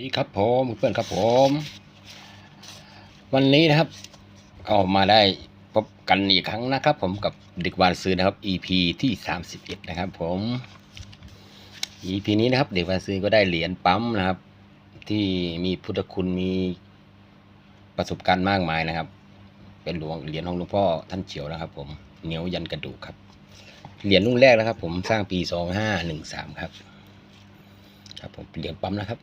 ดีครับผมเพื่อนครับผม วันนี้นะครับก็มาได้พบกันอีกครั้งนะครับ ผมกับเด็กวานซื้อนะครับ EP ที่31นะครับผม EP นี้นะครับ เด็กวานซื้อก็ได้เหรียญปั๊มนะครับ ที่มีพุทธคุณมีประสบการณ์มากมายนะครับ เป็นหลวงเหรียญของหลวงพ่อท่านเฉียวนะครับ ผมเหนียวยันกระดูกครับเหรียญรุ่นแรกนะครับ ผมสร้างปี2513ครับครับผมเหรียญปั๊มนะครับ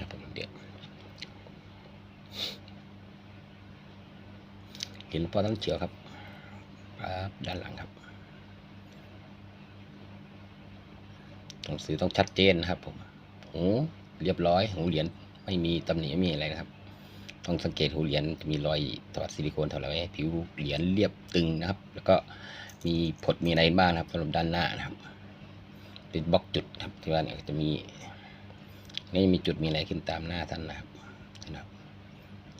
ครับผมเดี๋ยว เห็นพอท่านเฉียวครับครับด้านหลังครับหนังสือต้องชัดเจนนะครับผมหูเรียบร้อยหูเหรียญไม่มีตำหนิไม่มีอะไรนะครับ ต้องสังเกตหูเหรียญจะมีรอยถอดซิลิโคนถอดอะไรไว้ผิวเหรียญเรียบตึงนะครับ แล้วก็มีผดมีอะไรบ้างนะครับสำหรับด้านหน้านะครับเป็นบล็อกจุดครับที่ว่าเนี่ยจะมีนี่มีจุดมีอะไรขึ้นตามหน้าท่านนะครับนะครับ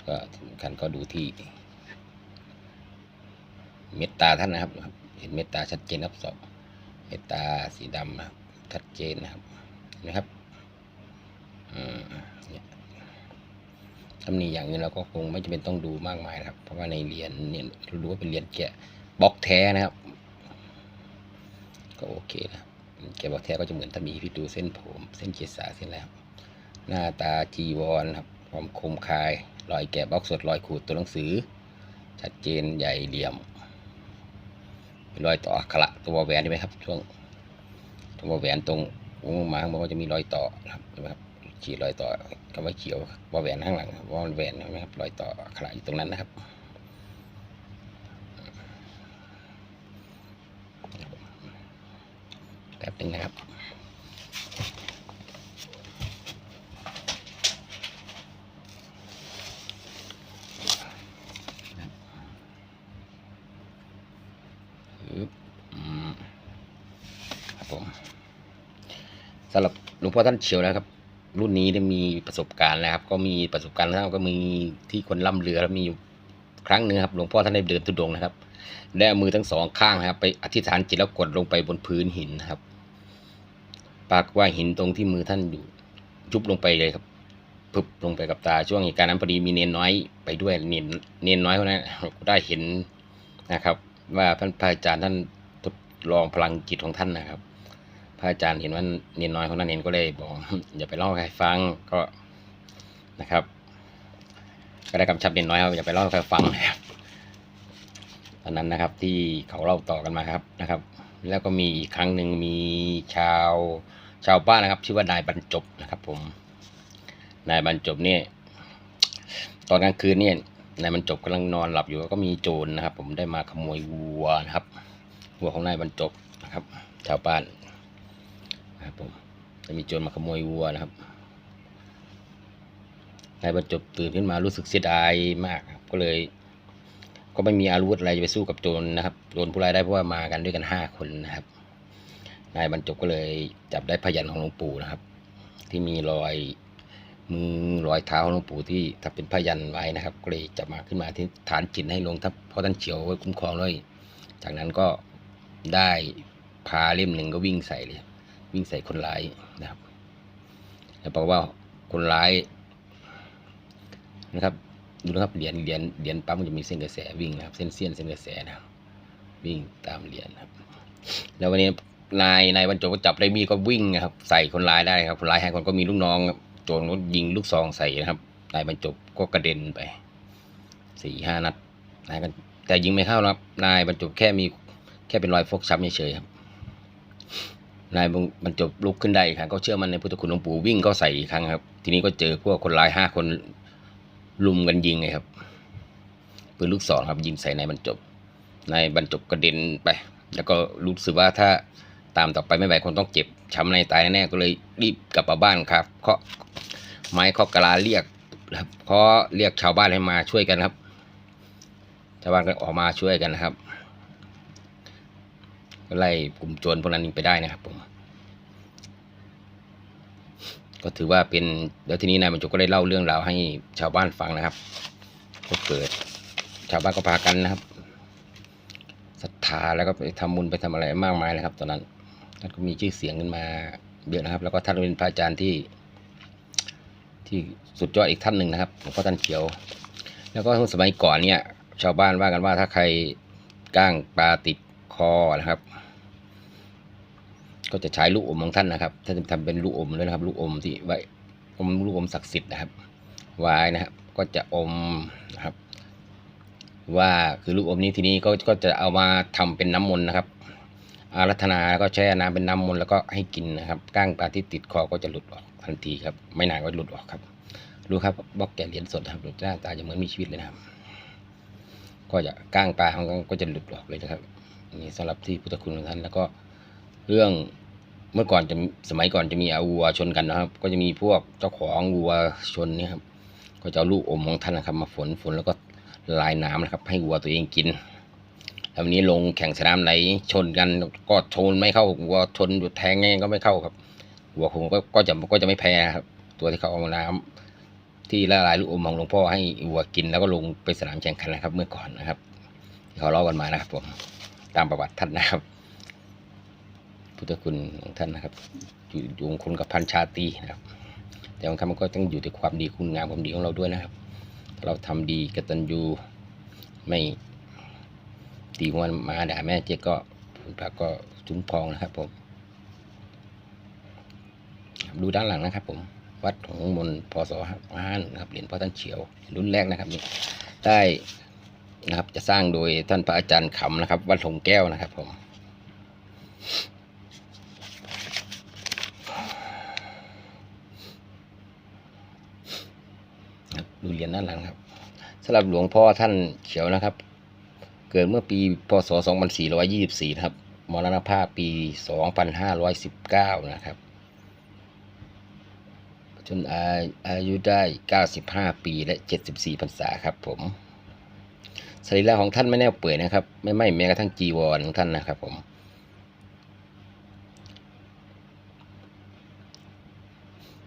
ก็สำคัญก็ดูที่ เม็ดตาท่านนะครับ เห็นเม็ดตาชัดเจนครับสองเม็ดตาสีดำนะครับชัดเจนนะครับเห็นะครับอืมเนี่ยตำหนิอย่างอื่นเราก็คงไม่จำเป็นต้องดูมากมายนะครับ เพราะว่าในเรียญเนี่ยรู้ว่าเป็นเรียญแกะบล็อกแท้นะครับ ก็โอเคนะแกะบล็อกแท้ก็จะเหมือนถ้ามีพี่ดูเส้นผม เส้นเกศาเส้นอะไรครับหน้าตาจีวรครับ ความคมคาย รอยแกะบล็อกสดรอยขูดตัวหนังสือ ชัดเจนใหญ่เหลี่ยม รอยต่ออักขระตัวแหวนใช่ไหมครับ ช่วงตัวแหวนตรงวงมาข้างบนก็จะมีรอยต่อครับใช่ไหมครับขีดรอยต่อคำว่าเขียววอแหวนข้างหลังวอแหวนใช่ไหมครับรอยต่ออักขระอยู่ตรงนั้นนะครับแป๊บหนึงนะครับ อึ๊บอืมครับผมสำหรับหล วงพ่อท่านเฉียวนะครับ รุ่นนี้ได้มีประสบการณ์นะครับ ก็มีประสบการณ์แล้วก็มีที่คนล่ำเรือแล้วมีอยู่ครั้งหนึ่งครับหลวงพ่อท่านได้เดินทุดงนะครับได้มือทั้งสองข้างนะครับ ไปอธิษฐานจิตแล้วกดลงไปบนพื้นหินครับ ปากว่าหินตรงที่มือท่านอยู่ยุบลงไปเลยครับพึบลงไปกับตาช่วงเหตุการณ์นั้นพอดีมีเนนน้อยไปด้วยเนนเนนน้อยคนนั้นได้เห็นนะครับ ว่าท่านพระอาจารย์ท่านทดลองพลังจิตของท่านนะครับ พระอาจารย์เห็นว่าเนนน้อยของนั้นเนนก็เลยบอกอย่าไปเล่าใครฟังก็นะครับ ก็ได้กำชับเนนน้อยครับอย่าไปเล่าใครฟังนะครับตอนนั้นนะครับที่เขาเล่าต่อกันมาครับนะครับ แล้วก็มีอีกครั้งหนึ่งมีชาวชาวบ้านนะครับชื่อว่านายบรรจบนะครับ ผม นายบรรจบเนี่ยตอนกลางคืนเนี่ยนายบรรจบกำลังนอนหลับอยู่ก็มีโจรนะครับ ผมได้มาขโมยวัวนะครับวัวของนายบรรจบนะครับ ชาวบ้าน นะครับผมจะมีโจรมาขโมยวัวนะครับนายบรรจบตื่นขึ้นมารู้สึกเสียดายมากครับก็เลย ก็ไม่มีอาวุธอะไรจะไปสู้กับโจรนะครับโจรผู้ร้ายได้เพราะว่ามากันด้วยกันห้าคนนะครับ นายบรรจบก็เลยจับได้พยันของหลวงปู่นะครับ ที่มีรอยมือรอยเท้าของหลวงปู่ที่ถ้าเป็นพยันไว้นะครับ ก็เลยจับมาขึ้นมาที่ฐานจิตให้ลงทับเพราะท่านเฉียวไว้คุ้มครองด้วย จากนั้นก็ได้พาเล่มหนึ่งก็วิ่งใส่เลย วิ่งใส่คนร้ายนะครับแล้วบอกว่าคนร้ายนะครับดูนะครับเหรียญเหรียญเหรียญปั๊มมันจะมีเส้นกระแสวิ่งนะครับ เส้นเสี้ยนเส้นกระแสนะครับวิ่งตามเหรียญนะครับ แล้ววันนี้นายนายบรรจบก็จับได้มีก็วิ่งนะครับ ใส่คนร้ายได้ครับ คนร้ายให้คนก็มีลูกน้องโจรก็ยิงลูกซองใส่นะครับนายบรรจบก็กระเด็นไปสี่ห้านัดนายก็แต่ยิงไม่เข้านะครับ นายบรรจบแค่มีแค่เป็นรอยฟกช้ำเฉยๆครับ นายบรรจบลุกขึ้นได้อีกครั้งก็เชื่อมันในพุทธคุณหลวงปู่วิ่งก็ใส่อีกครั้งครับ ทีนี้ก็เจอพวกคนร้ายห้าคนลุมกันยิงไงครับปืนลูกศรครับ ยิงใส่นายบรรจบนายบรรจบกระเด็นไป แล้วก็รู้สึกว่าถ้าตามต่อไปไม่ไหวคงต้องเจ็บช้ำในตายแน่ๆก็เลยรีบกลับมาบ้านครับเคาะไม้เคาะกะลาเรียกครับเพราะเรียกชาวบ้านให้มาช่วยกันครับ ชาวบ้านก็ออกมาช่วยกันนะครับ ไล่กลุ่มโจรพวกนั้นไปได้นะครับผมก็ถือว่าเป็นแล้วทีนี้นายบรรจบก็ได้เล่าเรื่องราวให้ชาวบ้านฟังนะครับ ก็เกิด ชาวบ้านก็พากันนะครับศรัทธาแล้วก็ไปทำบุญไปทำอะไรมากมายเลยครับ ตอนนั้นท่านก็มีชื่อเสียงขึ้นมาเยอะนะครับ แล้วก็ท่านเป็นพระอาจารย์ที่ ที่สุดยอดอีกท่านหนึ่งนะครับหลวงพ่อท่านเขียว แล้วก็สมัยก่อนเนี่ย ชาวบ้านว่ากันว่าถ้าใครก้างปลาติดคอนะครับ ก็จะใช้ลูกอมของท่านนะครับท่านจะทำเป็นลูกอมด้วยนะครับ ลูกอมที่ไว้อมลูกอมศักดิ์สิทธิ์นะครับ ไว้นะครับ ก็จะอมนะครับ ว่าคือลูกอมนี้ทีนี้ก็ก็จะเอามาทำเป็นน้ำมนต์นะครับ อารัธนาแล้วก็แช่น้ำเป็นน้ำมนต์แล้วก็ให้กินนะครับก้างปลาที่ติดคอก็จะหลุดออกทันทีครับ ไม่นานก็หลุดออกครับดูครับบล็อกแกะเหรียญสดครับหน้าตาจะเหมือนมีชีวิตเลยนะครับ ก็จะก้างปลาของเขาก็จะหลุดออกเลยนะครับนี่สำหรับที่พุทธคุณของท่านแล้วก็ เรื่องเมื่อก่อนจะสมัยก่อนจะมีอาวัวชนกันนะครับ ก็จะมีพวกเจ้าของวัวชนนี่ครับก็จะเอาลูกอมของท่านนะครับ มาฝนฝนแล้วก็ละลายน้ำนะครับ ให้วัวตัวเองกินแล้ววันนี้ลงแข่งสนามไหนชนกันก็ชนไม่เข้าวัวชนอยู่แทงไงก็ไม่เข้าครับวัวคงก็ก็จะก็จะไม่แพ้ครับ ตัวที่เขาเอาน้ำที่ละลายลูกอมของหลวงพ่อให้วัวกินแล้วก็ลงไปสนามแข่งขันนะครับ เมื่อก่อนนะครับ ที่เขาเล่ากันมานะครับผมตามประวัติท่านนะครับ พุทธคุณของท่านนะครับ อยู่อยู่คงกับพันชาตีนะครับ แต่บางครั้งมันก็ต้องอยู่ที่ความดีคุณงามความดีของเราด้วยนะครับ เราทำดีกตัญญูไม่ตีหัวมาด่าแม่เจ๊ก็ผลพระก็จุ้มพองนะครับผม ดูด้านหลังนะครับ ผม วัดหงมนพศห้านะครับเหรียญพ่อท่านเฉียวรุ่นแรกนะครับนี่ได้นะครับจะสร้างโดยท่านพระอาจารย์ขำนะครับ วัดหงแก้วนะครับผม ครับดูเหรียญด้านหลังครับสำหรับหลวงพ่อท่านเขียวนะครับ เกิดเมื่อปีพศ 2424 ครับ มรณภาพปี 2519 นะครับ จนอาอายุได้ 95 ปีและ 74พรรษาครับผมสรีระของท่านไม่แน่วเปื่อยนะครับ ไม่ไหม้แม้กระทั่งจีวรของท่านนะครับผม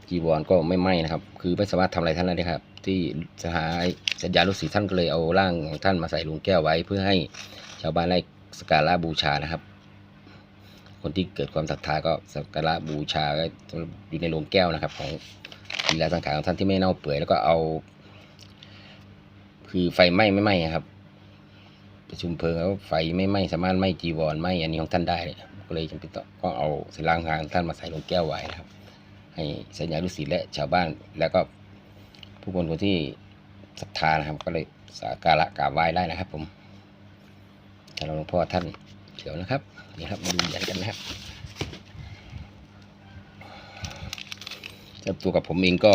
จีวรก็ไม่ไหม้นะครับ คือไม่สามารถทำอะไรท่านได้ครับ ที่สหายสัญญาลุสีท่านก็เลยเอาร่างของท่านมาใส่ลุงแก้วไว้เพื่อให้ชาวบ้านได้สักการะบูชานะครับ คนที่เกิดความศรัทธาก็สักการะบูชาอยู่ในโลงแก้วนะครับ ของศิลาสังขารของท่านที่ไม่เน่าเปื่อยแล้วก็เอา คือไฟไหม้ไม่ไหม้ครับ ประชุมเพลิงแล้วไฟไม่ไหม้สามารถไหม้จีวรไหม้อันนี้ของท่านได้เลยก็เลยจำเป็นต้องก็เอาศิลาสังขารของท่านมาใส่ลงแก้วไว้นะครับ ให้สัญญาลุศิษย์และชาวบ้านแล้วก็ ผู้คนคนที่ศรัทธานะครับ ก็เลยสักการะกราบไหว้ได้นะครับ ผมท่านหลวงพ่อท่านเขียวนะครับนี่ครับมาดูเหรียญกันนะครับแล้วตัวกับผมเองก็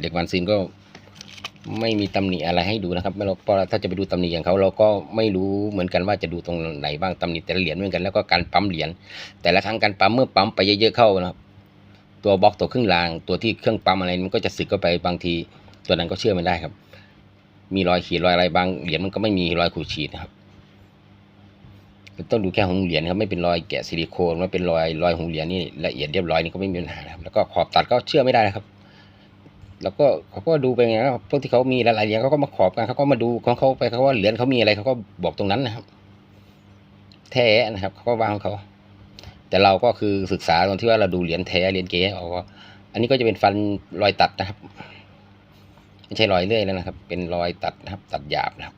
เด็กวันซินก็ไม่มีตำหนิอะไรให้ดูนะครับไม่เราเพราะถ้าจะไปดูตำหนิอย่างเขาเราก็ไม่รู้เหมือนกันว่าจะดูตรงไหนบ้างตำหนิแต่ละเหรียญเหมือนกันแล้วก็การปั๊มเหรียญแต่ละครั้งการปั๊มเมื่อปั๊มไปเยอะๆเข้านะครับ ตัวบล็อกตัวเครื่องราง ตัวที่เครื่องปั๊มอะไรมันก็จะสึกเข้าไปบางที ตัวนั้นก็เชื่อไม่ได้ครับ มีรอยขีดรอยอะไรบางเหรียญมันก็ไม่มีรอยขูดขีดนะครับต้องดูแค่หงเหรียญครับไม่เป็นรอยแกะซิลิโคนไม่เป็นรอยรอยหงเหรียญนี่ละเอียดเรียบร้อยนี่ก็ไม่มีปัญหาครับแล้วก็ขอบตัดก็เชื่อไม่ได้นะครับ แล้วก็เขาก็ดูไปไงครับพวกที่เขามีหลายๆเหรียญเขาก็มาขอบกันเขาก็มาดูของเขาไปเขาว่าเหรียญเขามีอะไรเขาก็บอกตรงนั้นนะครับ แท้นะครับเขาก็วางของเขาแต่เราก็คือศึกษาตอนที่ว่าเราดูเหรียญแท้เหรียญเก๊ออกว่าอันนี้ก็จะเป็นฟันรอยตัดนะครับ ไม่ใช่รอยเลื่อยแล้วนะครับ เป็นรอยตัดนะครับ ตัดหยาบนะครับ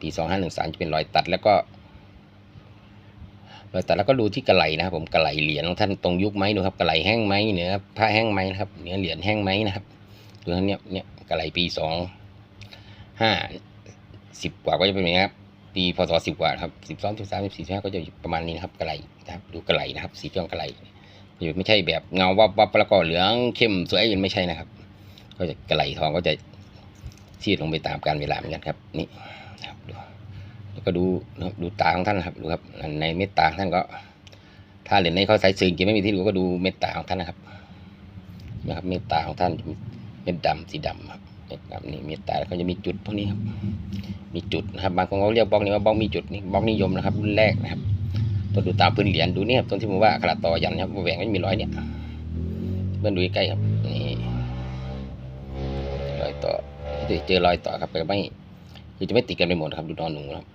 ปีสองห้าหนึ่งสามจะเป็นรอยตัดแล้วก็รอยตัดแล้วก็ดูที่กระไหลนะครับ ผมกระไหลเหรียญของท่านตรงยุคไหมดูครับกระไหลแห้งไหมเนื้อผ้าแห้งไหมนะครับ เนื้อเหรียญแห้งไหมนะครับดูท่านเนี้ยเนี่ยกระไหลปีสองห้าสิบกว่าก็จะเป็นอย่างนี้ครับปีพศสิบกว่าครับสิบสองสิบสามสิบสี่สิบห้าก็จะประมาณนี้นะครับกระไหลนะครับดูกระไหลนะครับ สีจ้องกระไหลอยู่ไม่ใช่แบบเงาวับวับแล้วก็เหลืองเข้มสวยยังไม่ใช่นะครับ ก็จะกระไหลทองก็จะซีดลงไปตามกาลเวลาเหมือนกันครับ นี่ครับดูแล้วก็ดูดูตาของท่านนะครับดูครับ ในเม็ดตาของท่านก็ ถ้าเหรียญในเขาใส่ซึงจะไม่มีที่ดูก็ดูเม็ดตาของท่านนะครับนะครับเม็ดตาของท่านเม็ดดำสีดำครับเม็ดดำนี่เม็ดตาแล้วก็จะมีจุดพวกนี้ครับ มีจุดนะครับบางคนเขาเรียกบล็อกนี้ว่าบล็อกมีจุดนี่บล็อกนิยมนะครับรุ่นแรกนะครับต้องดูตามพื้นเหรียญดูนี่ครับตรงที่ผมว่าอักระต่อยันครับแหวนไม่มีรอยเนี่ยเพื่อนดูใกล้ครับนี่ ต่อที่เจอรอยต่อครับแต่ไม่คือจะไม่ติดกันไปหมดครับดูนอนหนูครับ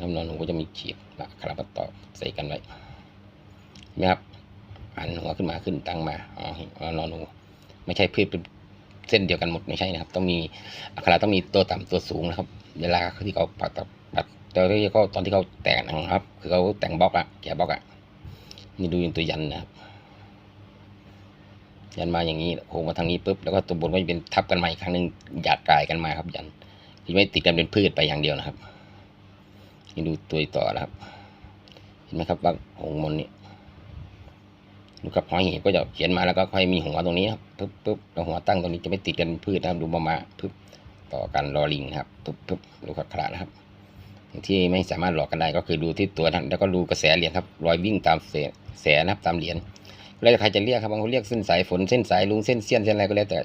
น้ำนอนหนูก็จะมีขีดละคาราบตตอใส่กันไว้นะครับหันหัวขึ้นมาขึ้นตั้งมาอ๋อเอนอนหนูไม่ใช่พืชเป็นเส้นเดียวกันหมดไม่ใช่นะครับ ต้องมีอักขระต้องมีตัวต่ำตัวสูงนะครับ เวลาที่เขาปัดตัดปัดตอนที่เขาตอนที่เขาแต่งนะครับ คือเขาแต่งบล็อกอะแกะบล็อกอะนี่ดูอย่างตัวยันนะครับ ยันมาอย่างนี้โค้งมาทางนี้ปุ๊บแล้วก็ตัวบนก็จะเป็นทับกันมาอีกครั้งหนึ่งหยาดกลายกันมาครับ ยันที่ไม่ติดกันเป็นพืชไปอย่างเดียวนะครับนี่ดูตัวต่อนะครับ เห็นไหมครับว่าหงมนนี่ดูกับหอยเหีบก็จะเขียนมาแล้วก็ค่อยมีหัวตรงนี้ครับปุ๊บปุ๊บแล้วหัวตั้งตรงนี้จะไม่ติดกันเป็นพืชนะครับ ดูมามาปุ๊บต่อกันรอลิงนะครับปุ๊บปุ๊บดูขักขระนะครับที่ไม่สามารถหลอกกันได้ก็คือดูที่ตัวท่านแล้วก็ดูกระแสเหรียญครับ รอยวิ่งตามแสแสนะครับตามเหรียญ แล้วแต่ใครจะเรียกครับบางคนเรียกเส้นสายฝนเส้นสายลุงเส้นเสี้ยนเส้นอะไรก็แล้วแต่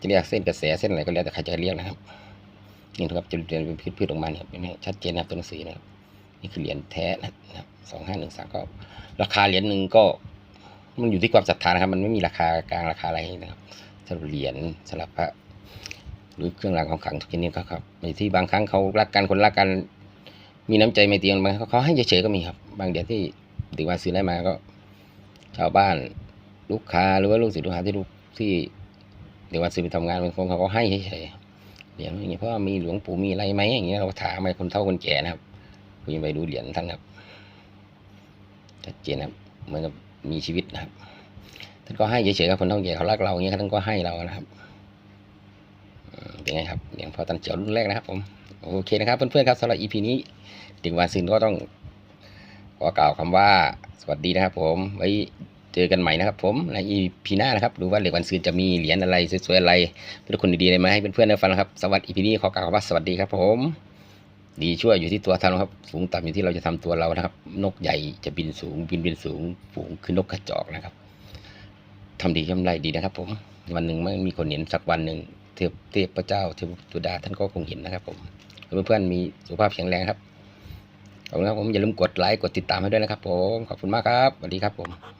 จะเรียกเส้นกระแสเส้นอะไรก็แล้วแต่ใครจะเรียกนะครับนี่นะครับจะเรียนเป็นพืชๆออกมาเนี่ยเป็นชัดเจนนะครับตัวหนังสือนะครับนี่คือเหรียญแท้นะครับสองห้าหนึ่งสามก็ราคาเหรียญหนึ่งก็ มันอยู่ที่ความศรัทธานะครับ มันไม่มีราคากลางราคาอะไรนะครับสำหรับเหรียญสำหรับพระหรือเครื่องรางของขลังทุกชนิดก็ครับในที่บางครั้งเขารักกันคนรักกันมีน้ำใจไม่เตียงบางเขาให้เฉยๆก็มีครับ บางเดือนที่ถือว่าซื้อได้มาก็ ชาวบ้าน ลูกค้าหรือว่าลูกศิษย์ลูกหาที่ลูกที่เดี๋ยววันซื้อไปทำงานบางคนเขาก็ให้เฉยๆเหรียญอย่างเงี้ยเพราะมีหลวงปู่มีอะไรไหมอย่างเงี้ยเราถามไปคนเฒ่าคนแก่นะครับคุณยังไปดูเหรียญท่านครับชัดเจนครับเหมือนกับมีชีวิตนะครับท่านก็ให้เฉยๆครับคนเฒ่าแก่เขารักเราอย่างเงี้ยท่านก็ให้เรานะครับอืมเป็นไงครับเหรียญพ่อตันเจียวรุ่นแรกนะครับผมโอเคนะครับเพื่อนๆครับสำหรับ EP นี้ถึงวันซื้อก็ต้อง ขอกล่าวคำว่าสวัสดีนะครับผมไว้เจอกันใหม่นะครับผมในอีพีหน้านะครับดูว่าเหล็กวันซืนจะมีเหรียญอะไรสวยๆอะไรเป็นคนดีๆอะไรมาให้เพื่อนๆได้ฟังนะครับสวัสดีอีพีนี้ขอกล่าวคำว่าสวัสดีครับผม ดีช่วยอยู่ที่ตัวท่านนะครับ สูงต่ำอยู่ที่เราจะทำตัวเรานะครับ นกใหญ่จะบินสูงบินบินสูงฝูงคือนกกระจอกนะครับทำดีทำไรดีนะครับ ผมวันหนึ่งไม่มีคนเห็นสักวันหนึ่งเทพเทพเจ้าเทพตุดาท่านก็คงเห็นนะครับ ผมเพื่อนๆมีสุขภาพแข็งแรงครับ ขอบคุณครับผมอย่าลืมกดไลค์กดติดตามให้ด้วยนะครับผมขอบคุณมากครับสวัสดีครับผม